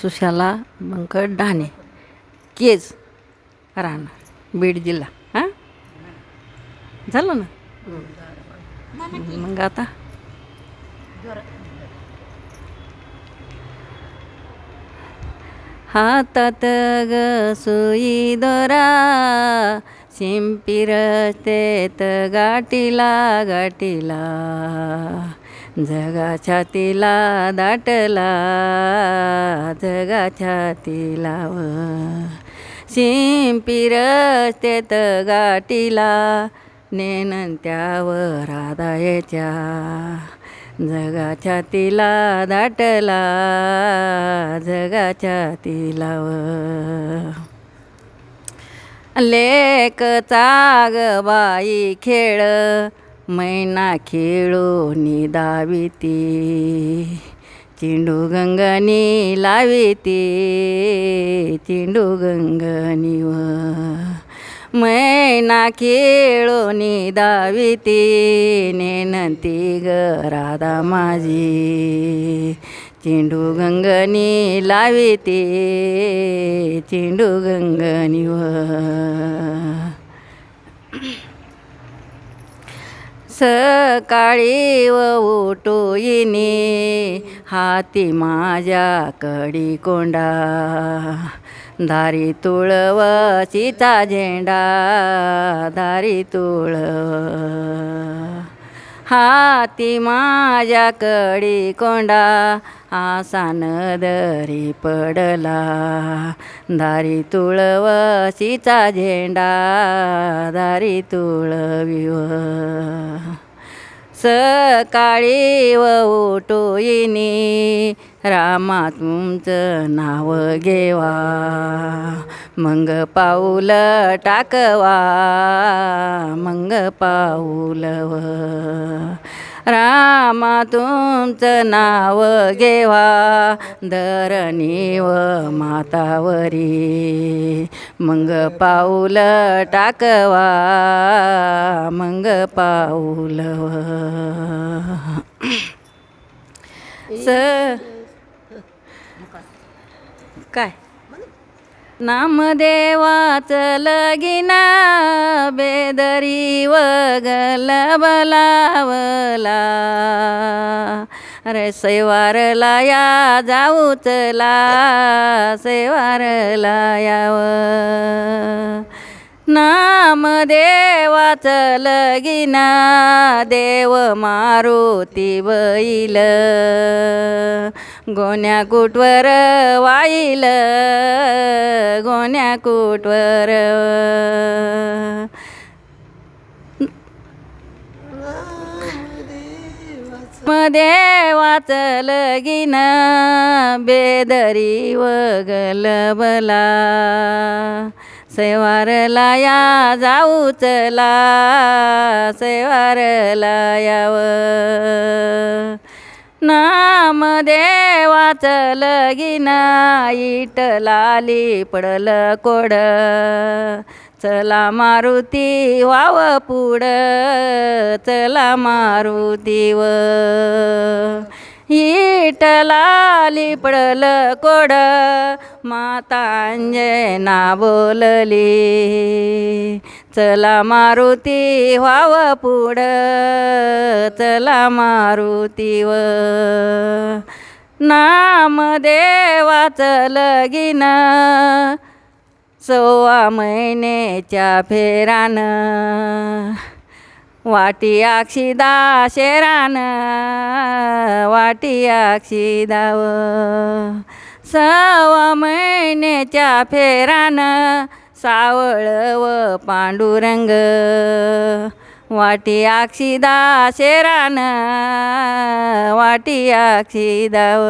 सुशाला बंकट डहाणे केज राहणार बीड जिल्हा. हां? झालं ना? मग आता? हातात ग सुई दोरा शिंपी रस्तेत गाठीला गाठीला. जगाच्या तिला दाटला जगाच्या तिला व शिंपी रस्तेत गाठीला नेनंत्यावर आदायाच्या. जगाच्या तिला दाटला जगाच्या तिलाव लेक चाग बाई खेळ मैना खेळो दाविती. चिंडू गंगनी लाविती. चिंडू गंगनी व मैना खेळो दाविती. नेनंती ग राधा माझी. चिंडू गंगनी लाविती. चिंडू गंगनी व सकाळी व उठोईनी हाती माझ्या कडी कोंडा. दारी तुळवशीचा झेंडा. दारी तुळव हाती माझ्या कडी कोंडा आसान दरी पडला. दारी तुळवशीचा झेंडा दारी तुळविव. सकाळी व उठोईनी रामा तुमचं नाव घेवा. मंग पाऊल टाकवा मंग पाऊलव रामा तुमचं नाव घेवा. धरणी व मातावरी. मंग पाऊल टाकवा. मंग पाऊल. स काय? नामदेवाच लगिना बेदरी वगल बलावला अरे सैवारला या जाऊ चला सैवारला याव. नामदेवाच लगिना देव मारुती बैल. गोण्या कुटवर वाईल गोण्या कुटवर. मध्ये वाचल गिन बेदरी वगल बला. सेवारला या जाऊ चला सेवारला याव. नाम नामदेवाचं लगीन इटलाली पडलं कोड. चला मारुती वाव पुढ. चला मारुती व. इटलाली पडलं कोड. माता अंजना बोलली चला मारुती व्हाव पुढ. चला मारुती व. नामदेवाचं लगीन. सव्वा महिन्याच्या फेरानं. वाटी अक्षिदा शेरान. वाटी अक्षिदाव सव्वा महिन्याच्या फेरानं. सावळ व पांडुरंग वाटी अक्षिदा शेरान वाटी अक्षिदाव